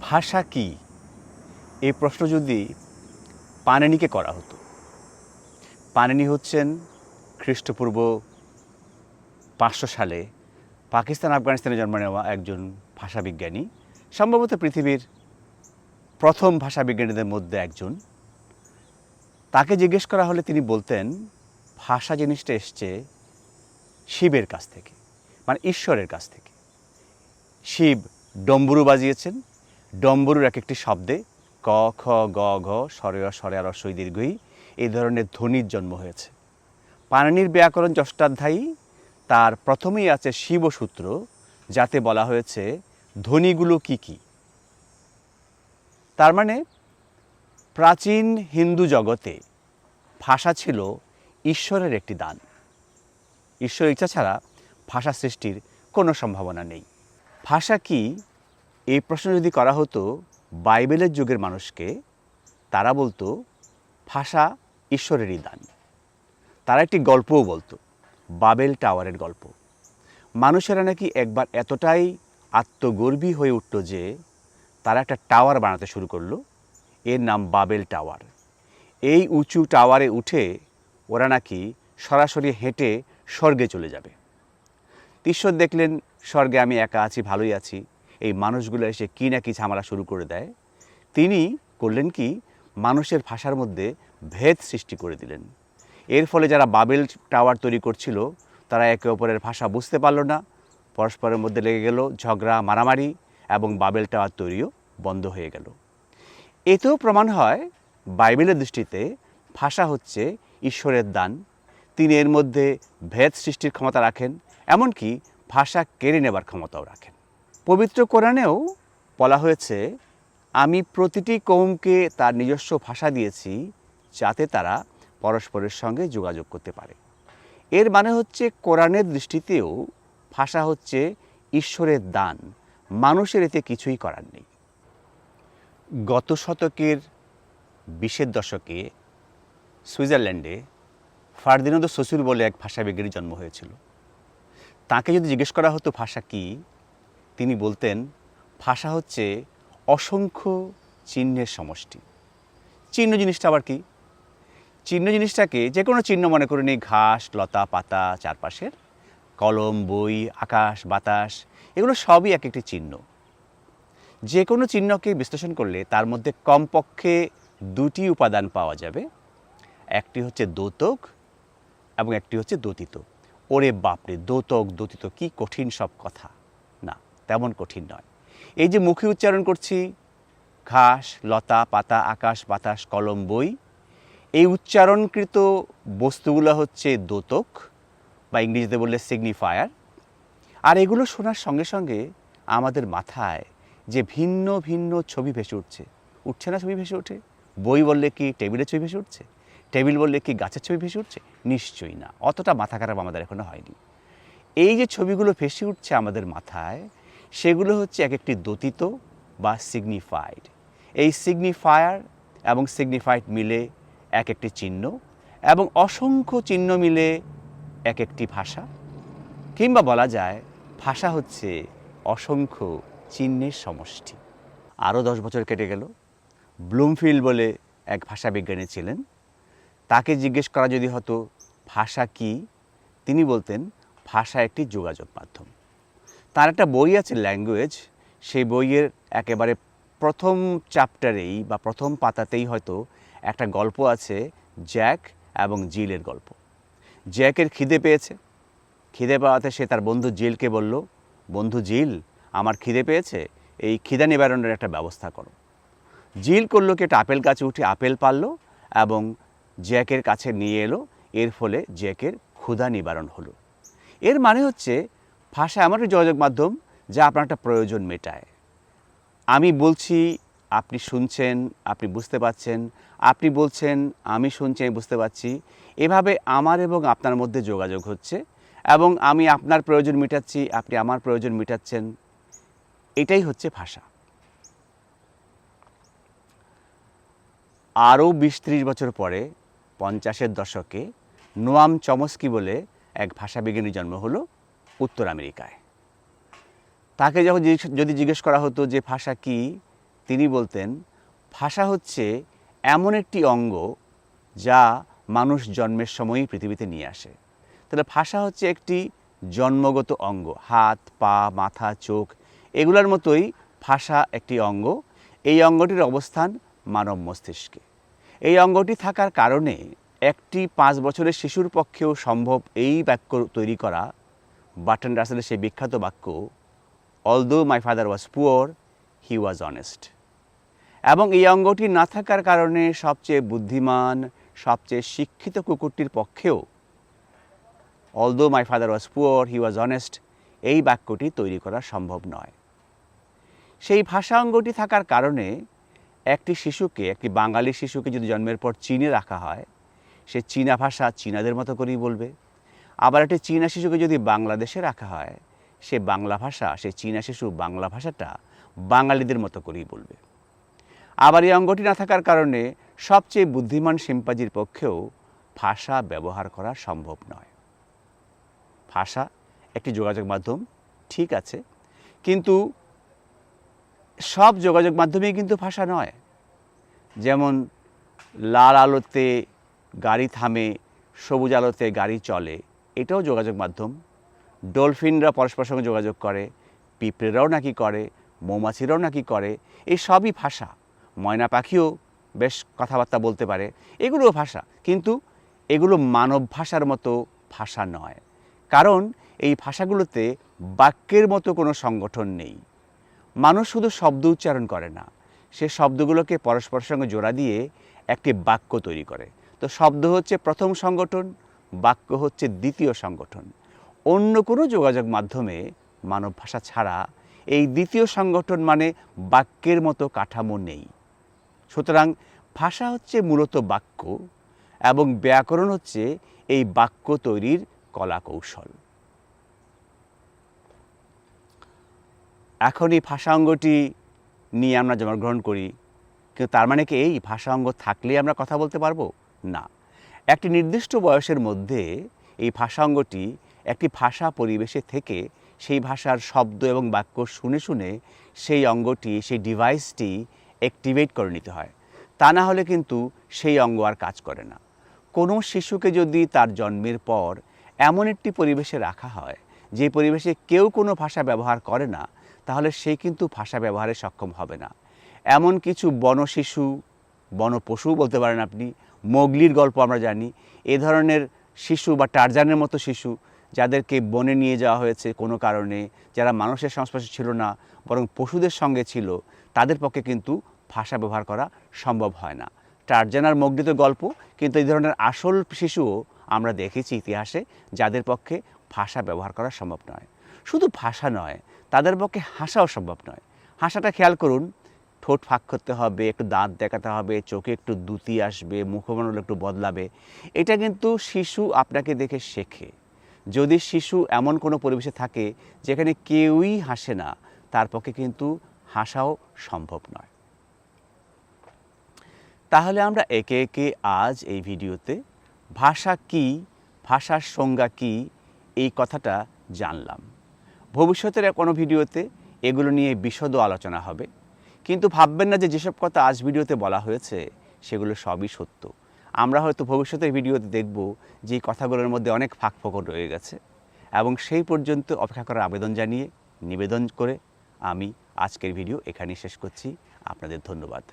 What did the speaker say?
ভাষা কি? এই প্রশ্ন যদি পানেনিকে করা হতো। পানেনি হচ্ছেন খ্রিস্টপূর্ব পাঁচশো সালে পাকিস্তান, আফগানিস্তানে জন্ম নেওয়া একজন ভাষাবিজ্ঞানী, সম্ভবত পৃথিবীর প্রথম ভাষাবিজ্ঞানীদের মধ্যে একজন। তাকে জিজ্ঞেস করা হলে তিনি বলতেন, ভাষা জিনিসটা এসছে শিবের কাছ থেকে মানে ঈশ্বরের কাছ থেকে। শিব ডম্বুরু বাজিয়েছেন ডম্বুরুর এক একটি শব্দে ক, খ, গ, ঘ স্বরে স্বরে আর রস্বই দীর্ঘই এই ধরনের ধ্বনির জন্ম হয়েছে। পাণিনির ব্যাকরণ ষষ্ঠাধ্যায়ী তার প্রথমেই আছে শিবসূত্র, যাতে বলা হয়েছে ধ্বনিগুলো কি কি। তার মানে প্রাচীন হিন্দু জগতে ভাষা ছিল ঈশ্বরের একটি দান। ঈশ্বরের ইচ্ছা ছাড়া ভাষা সৃষ্টির কোনো সম্ভাবনা নেই। ভাষা কি এই প্রশ্ন যদি করা হতো, বাইবেলের যুগের মানুষকে, তারা বলতো, ভাষা ঈশ্বরেরই দান। তারা একটি গল্পও বলতো, বাবেল টাওয়ারের গল্প। মানুষেরা নাকি একবার এতটাই আত্মগর্বী হয়ে উঠল যে, তারা একটা টাওয়ার বানাতে শুরু করল। এর নাম বাবেল টাওয়ার। এই উঁচু টাওয়ারে উঠে ওরা নাকি সরাসরি হেঁটে স্বর্গে চলে যাবে। ঈশ্বর দেখলেন, স্বর্গে আমি একা আছি, ভালোই আছি। এই মানুষগুলো এসে কী না কি ঝামেলা শুরু করে দেয়? তিনি করলেন কি? মানুষের ভাষার মধ্যে ভেদ সৃষ্টি করে দিলেন। এর ফলে যারা বাবেল টাওয়ার তৈরি করছিল, তারা একে অপরের ভাষা বুঝতে পারল না। পরস্পরের মধ্যে লেগে গেল ঝগড়া, মারামারি এবং বাবেল টাওয়ার তৈরিও বন্ধ হয়ে গেল। এতেও প্রমাণ হয়, বাইবেলের দৃষ্টিতে ভাষা হচ্ছে ঈশ্বরের দান। তিনি এর মধ্যে ভেদ সৃষ্টির ক্ষমতা রাখেন, এমনকি ভাষা কেড়ে নেবার ক্ষমতাও রাখেন। পবিত্র কোরআনেও বলা হয়েছে, আমি প্রতিটি কৌমকে তার নিজস্ব ভাষা দিয়েছি, যাতে তারা পরস্পরের সঙ্গে যোগাযোগ করতে পারে। এর মানে হচ্ছে কোরআনের দৃষ্টিতেও ভাষা হচ্ছে ঈশ্বরের দান, মানুষের এতে কিছুই করার নেই। গত শতকের বিশের দশকে সুইজারল্যান্ডে ফার্দিনান্দ শ্বশুর বলে এক ভাষাবিজ্ঞানীর জন্ম হয়েছিল। তাকে যদি জিজ্ঞেস করা হতো ভাষা কি তিনি বলতেন, ভাষা হচ্ছে অসংখ্য চিহ্নের সমষ্টি। চিহ্ন জিনিসটা আবার কি? চিহ্ন জিনিসটাকে যে কোনো চিহ্ন মনে করে নিই ঘাস, লতা, পাতা, চারপাশের কলম, বই, আকাশ, বাতাস, এগুলো সবই এক একটি চিহ্ন। যে কোনো চিহ্নকে বিশ্লেষণ করলে তার মধ্যে কমপক্ষে দুটি উপাদান পাওয়া যাবে। একটি হচ্ছে দোতক এবং একটি হচ্ছে দতিত। ওরে বাপরে, দোতক, দতিত, কি কঠিন সব কথা। তেমন কঠিন নয়। এই যে মুখে উচ্চারণ করছি, ঘাস, লতা, পাতা, আকাশ, বাতাস, কলম, বই, এই উচ্চারণকৃত বস্তুগুলো হচ্ছে দোতক, বা ইংরেজিতে বললে সিগনিফায়ার আর এগুলো শোনার সঙ্গে সঙ্গে আমাদের মাথায় যে ভিন্ন ভিন্ন ছবি ভেসে উঠছে উঠছে না ছবি ভেসে ওঠে? বই বললে কি টেবিলের ছবি ভেসে উঠছে? টেবিল বললে কি গাছের ছবি ভেসে উঠছে? নিশ্চয়ই না, অতটা মাথা খারাপ আমাদের এখনও হয়নি। এই যে ছবিগুলো ভেসে উঠছে আমাদের মাথায় সেগুলো হচ্ছে এক একটি দতিত বা সিগনিফাইড এই সিগনিফায়ার এবং সিগনিফাইড মিলে এক একটি চিহ্ন এবং অসংখ্য চিহ্ন মিলে এক একটি ভাষা। কিংবা বলা যায়, ভাষা হচ্ছে অসংখ্য চিহ্নের সমষ্টি। আরও দশ বছর কেটে গেল। ব্লুমফিল্ড বলে এক ভাষাবিজ্ঞানী ছিলেন। তাকে জিজ্ঞেস করা যদি হতো, ভাষা কি? তিনি বলতেন, ভাষা একটি যোগাযোগ মাধ্যম। তার একটা বই আছে ল্যাঙ্গুয়েজ সেই বইয়ের একেবারে প্রথম চ্যাপ্টারেই বা প্রথম পাতাতেই হয়তো একটা গল্প আছে জ্যাক এবং জিলের গল্প। জ্যাকের খিদে পেয়েছে। খিদে পাওয়াতে সে তার বন্ধু জিলকে বলল, বন্ধু জিল, আমার খিদে পেয়েছে, এই খিদা নিবারণের একটা ব্যবস্থা করো। জিল করল কি, একটা আপেল গাছে উঠে আপেল পারল এবং জ্যাকের কাছে নিয়ে এলো। এর ফলে জ্যাকের ক্ষুধা নিবারণ হলো। এর মানে হচ্ছে ভাষা এমন একটি যোগাযোগ মাধ্যম যা আপনার একটা প্রয়োজন মেটায়। আমি বলছি, আপনি শুনছেন, আপনি বুঝতে পাচ্ছেন আপনি বলছেন, আমি শুনছি, আমি বুঝতে পারছি। এভাবে আমার এবং আপনার মধ্যে যোগাযোগ হচ্ছে এবং আমি আপনার প্রয়োজন মেটাচ্ছি, আপনি আমার প্রয়োজন মেটাচ্ছেন। এটাই হচ্ছে ভাষা। আরও বিশ ত্রিশ বছর পরে, পঞ্চাশের দশকে, নোয়াম চমস্কি বলে এক ভাষাবিজ্ঞানীর জন্ম হলো। উত্তর আমেরিকায়। তাকে যখন যদি জিজ্ঞেস করা হতো যে ভাষা কি, তিনি বলতেন, ভাষা হচ্ছে এমন একটি অঙ্গ যা মানুষ জন্মের সময়ই পৃথিবীতে নিয়ে আসে। তাহলে ভাষা হচ্ছে একটি জন্মগত অঙ্গ, হাত, পা, মাথা, চোখ, এগুলোর মতোই ভাষা একটি অঙ্গ। এই অঙ্গটির অবস্থান মানব মস্তিষ্কে। এই অঙ্গটি থাকার কারণে একটি পাঁচ বছরের শিশুর পক্ষেও সম্ভব এই বাক্য তৈরি করা বাটন রাসেলের সেই বিখ্যাত বাক্য although my father was poor he was honest এবং এই অঙ্গটি না থাকার কারণে সবচেয়ে বুদ্ধিমান, সবচেয়ে শিক্ষিত কুকুরটির পক্ষেও although my father was poor he was honest এই বাক্যটি তৈরি করা সম্ভব নয়। সেই ভাষা অঙ্গটি থাকার কারণে একটি শিশুকে, একটি বাঙালি শিশুকে যদি জন্মের পর চীনে রাখা হয়, সে চীনা ভাষা চীনাদের মতো করেই বলবে। আবার একটি চীনা শিশুকে যদি বাংলাদেশে রাখা হয়, সে বাংলা ভাষা, সে চীনা শিশু বাংলা ভাষাটা বাঙালিদের মতো করেই বলবে। আবার এই অঙ্গটি না থাকার কারণে সবচেয়ে বুদ্ধিমান শিম্পাজির পক্ষেও ভাষা ব্যবহার করা সম্ভব নয়। ভাষা একটি যোগাযোগ মাধ্যম, ঠিক আছে, কিন্তু সব যোগাযোগ মাধ্যমেই কিন্তু ভাষা নয়। যেমন লাল আলোতে গাড়ি থামে, সবুজ আলোতে গাড়ি চলে এটাও যোগাযোগ মাধ্যম। ডলফিনরা পরস্পর সঙ্গে যোগাযোগ করে, পিঁপড়েরাও নাকি করে, মৌমাছিরাও নাকি করে, এই সবই ভাষা। ময়না পাখিও বেশ কথাবার্তা বলতে পারে, এগুলোও ভাষা। কিন্তু এগুলো মানব ভাষার মতো ভাষা নয়। কারণ এই ভাষাগুলোতে বাক্যের মতো কোনো সংগঠন নেই। মানুষ শুধু শব্দ উচ্চারণ করে না, সে শব্দগুলোকে পরস্পরের সঙ্গে জোড়া দিয়ে একটি বাক্য তৈরি করে। তো শব্দ হচ্ছে প্রথম সংগঠন বাক্য হচ্ছে দ্বিতীয় সংগঠন। অন্য কোনো যোগাযোগ মাধ্যমে মানব ভাষা ছাড়া এই দ্বিতীয় সংগঠন মানে বাক্যের মতো কাঠামো নেই। সুতরাং ভাষা হচ্ছে মূলত বাক্য এবং ব্যাকরণ হচ্ছে এই বাক্য তৈরির কলা কৌশল এখন এই ভাষা অঙ্গটি নিয়ে আমরা জন্মগ্রহণ করি, কিন্তু তার মানে কি এই ভাষা অঙ্গ থাকলেই আমরা কথা বলতে পারব? না। একটি নির্দিষ্ট বয়সের মধ্যে এই ভাষা অঙ্গটি একটি ভাষা পরিবেশে থেকে সেই ভাষার শব্দ এবং বাক্য শুনে শুনে সেই অঙ্গটি, সেই ডিভাইসটি অ্যাক্টিভেট করে নিতে হয়। তা না হলে কিন্তু সেই অঙ্গ আর কাজ করে না। কোনো শিশুকে যদি তার জন্মের পর এমন একটি পরিবেশে রাখা হয়, যে পরিবেশে কেউ কোনো ভাষা ব্যবহার করে না, তাহলে সে কিন্তু ভাষা ব্যবহারে সক্ষম হবে না। এমন কিছু বনশিশু, বনপশু বলতে পারেন আপনি মোগলির গল্প আমরা জানি। এ ধরনের শিশু বা টারজানের মতো শিশু যাদেরকে বনে নিয়ে যাওয়া হয়েছে কোনো কারণে, যারা মানুষের সংস্পর্শে ছিল না, বরং পশুদের সঙ্গে ছিল, তাদের পক্ষে কিন্তু ভাষা ব্যবহার করা সম্ভব হয় না। টারজান আর মোগলি তো গল্প কিন্তু এই ধরনের আসল শিশুও আমরা দেখেছি ইতিহাসে, যাদের পক্ষে ভাষা ব্যবহার করা সম্ভব নয়। শুধু ভাষা নয়, তাদের পক্ষে হাসাও সম্ভব নয়। হাসাটা খেয়াল করুন ঠোঁট ফাঁক করতে হবে, একটু দাঁত দেখাতে হবে, চোখে একটু দুতি আসবে, মুখমণ্ডল একটু বদলাবে। এটা কিন্তু শিশু আপনাকে দেখে শেখে। যদি শিশু এমন কোনো পরিবেশে থাকে যেখানে কেউই হাসে না, তার পক্ষে কিন্তু হাসাও সম্ভব নয়। তাহলে আমরা একে একে আজ এই ভিডিওতে ভাষা কি, ভাষার সংজ্ঞা কি, এই কথাটা জানলাম। ভবিষ্যতের কোনো ভিডিওতে এগুলো নিয়ে বিশদ আলোচনা হবে। কিন্তু ভাববেন না যে যেসব কথা আজ ভিডিওতে বলা হয়েছে, সেগুলো সবই সত্য। আমরা হয়তো ভবিষ্যতের ভিডিওতে দেখব যে কথাগুলোর মধ্যে অনেক ফাঁক ফোকর রয়ে গেছে এবং সেই পর্যন্ত অপেক্ষা করার আবেদন জানিয়ে নিবেদন করে আমি আজকের ভিডিও এখানেই শেষ করছি। আপনাদের ধন্যবাদ।